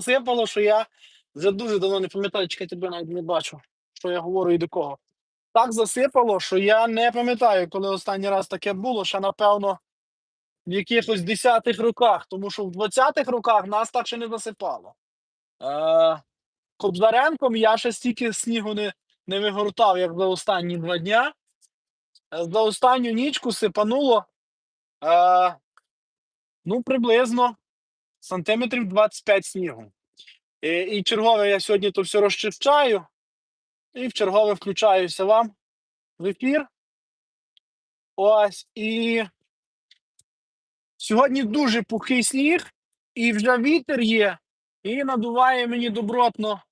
засипало, що я вже дуже давно не пам'ятаю, чекай, тебе навіть не бачу, що я говорю і до кого. Так засипало, що я не пам'ятаю, коли останній раз таке було, ще напевно в якихось 10-х роках, тому що в 20-х роках нас так ще не засипало. Е, Кобзаренком я ще стільки снігу не, не вигортав, як за останні два дня. Е, За останню нічку сипануло е, ну, приблизно сантиметрів 25 снігу. І, і чергове я сьогодні то все розчищаю, і в чергове включаюся вам в ефір. Ось і сьогодні дуже пухий сніг, і вже вітер є, і надуває мені добротно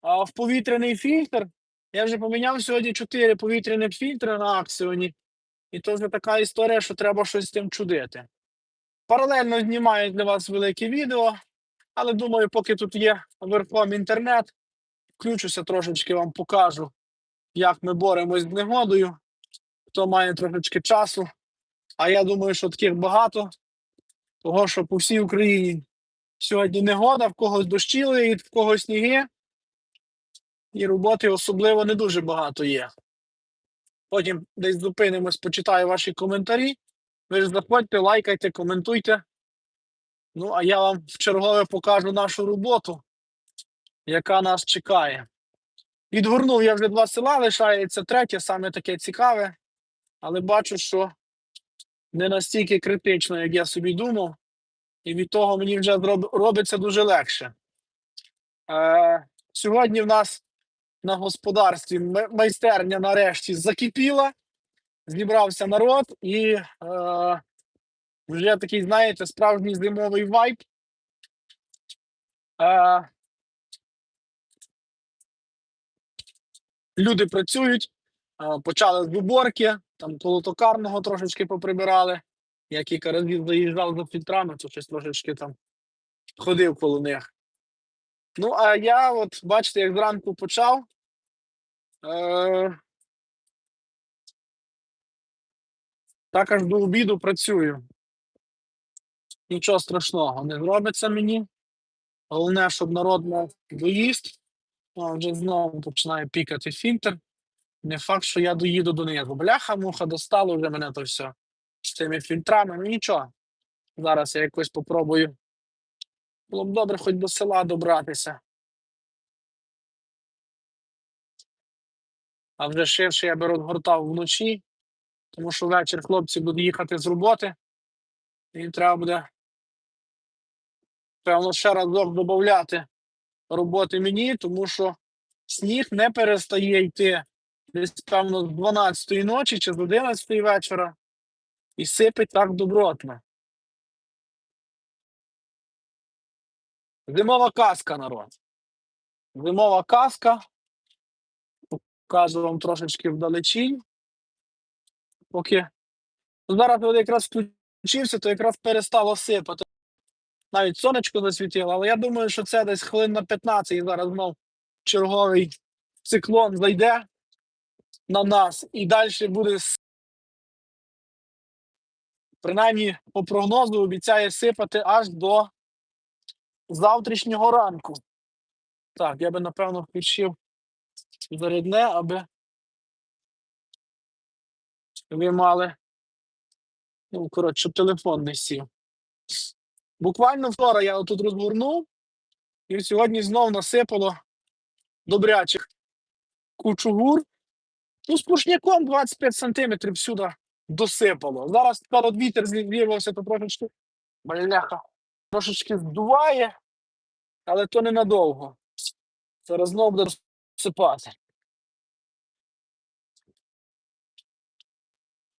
а, в повітряний фільтр. Я вже поміняв сьогодні 4 повітряних фільтри на акціоні. І то вже така історія, що треба щось з тим чудити. Паралельно знімаю для вас велике відео, але думаю, поки тут є верхом інтернет, включуся трошечки вам покажу, як ми боремось з негодою. Хто має трошечки часу. А я думаю, що таких багато, того, що по всій Україні сьогодні негода, в когось дощили, в когось сніги. І роботи особливо не дуже багато є. Потім десь зупинимось, почитаю ваші коментарі. Ви ж заходьте, лайкайте, коментуйте. Ну, а я вам в чергове покажу нашу роботу, яка нас чекає. Відгорнув я вже два села, лишається третє, саме таке цікаве, але бачу, що не настільки критично, як я собі думав, і від того мені вже робиться дуже легше. Е, сьогодні в нас на господарстві майстерня нарешті закипіла, зібрався народ і е, вже такий, знаєте, справжній зимовий вайб. Е, люди працюють, е, почали з уборки, там коло токарного трошечки поприбирали. Я кілька разів заїжджав за фільтрами, то щось трошечки там ходив коло них. Ну, а я, от, бачите, як зранку почав. Е, так аж до обіду працюю. Нічого страшного не зробиться мені. Головне, щоб народ мав доїзд. А вже знову починає пікати фільтр. Не факт, що я доїду до нього. Бляха, муха достало вже мене то все з цими фільтрами. Ну нічого. Зараз я якось попробую. Було б добре хоч до села добратися. А вже ширше я би розгортав вночі, тому що ввечері хлопці будуть їхати з роботи. І треба буде, певно, ще разок додати роботи мені, тому що сніг не перестає йти десь, певно, з 12-ї ночі чи з 11-ї вечора і сипить так добротно. Зимова казка, народ. Зимова казка. Покажу вам трошечки вдалечінь. Поки Ну, зараз от якраз включився, то якраз перестало сипати. Навіть сонечко засвітило, але я думаю, що це десь хвилин на 15 і зараз знов черговий циклон зайде на нас і далі буде. Принаймні, по прогнозу обіцяє сипати аж до завтрашнього ранку. Так, я би напевно включив зарядне, аби ви мали. Ну, коротше, телефон не сів. Буквально вчора я тут розгорнув, і сьогодні знов насипало добрячих кучугур. Ну, з пушняком 25 сантиметрів сюди досипало. Зараз тепер вітер зірвався, то трошечки бляха, трошечки здуває, але то ненадовго. Зараз знову буде розсипати.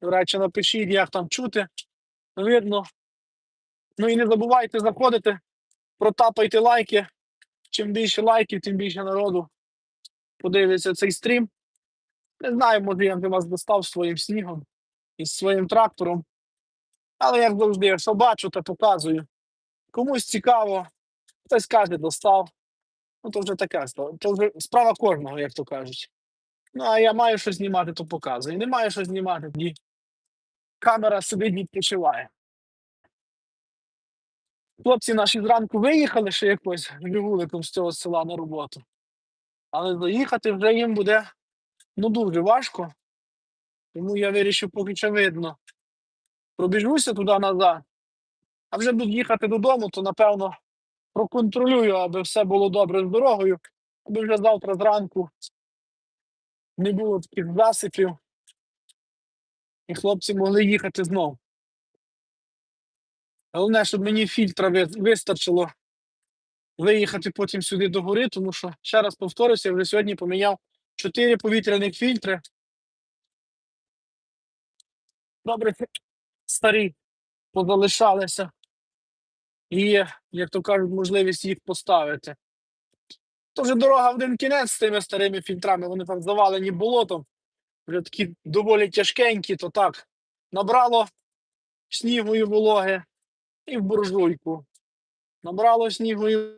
До речі, напишіть, як там чути. Видно. Ну і не забувайте заходити, протапайте лайки. Чим більше лайків, тим більше народу подивиться цей стрім. Не знаю, може я вас достав своїм снігом і своїм трактором. Але як завжди, якщо бачу, то показую. Комусь цікаво, хтось каже, достав. Ну, то вже таке. То вже справа кожного, як то кажуть. Ну, а я маю що знімати, то показую. Не маю що знімати, тоді камера сидить відпочиває. Хлопці наші зранку виїхали ще якось вуликом з цього села на роботу. Але доїхати вже їм буде ну дуже важко. Тому я вирішив поки що видно. Пробіжуся туди назад. А вже буду їхати додому, то напевно проконтролюю, аби все було добре з дорогою, аби вже завтра зранку не було таких засипів. І хлопці могли їхати знов. Головне, щоб мені фільтра вистачило виїхати потім сюди до гори, тому що, ще раз повторюся, я вже сьогодні поміняв 4 повітряних фільтри. Добре, старі позалишалися. І є, як то кажуть, можливість їх поставити. То дорога в один кінець з тими старими фільтрами, вони там завалені болотом, вже такі доволі тяжкенькі, то так. Набрало снігу і вологи і в буржуйку. Набрало снігу і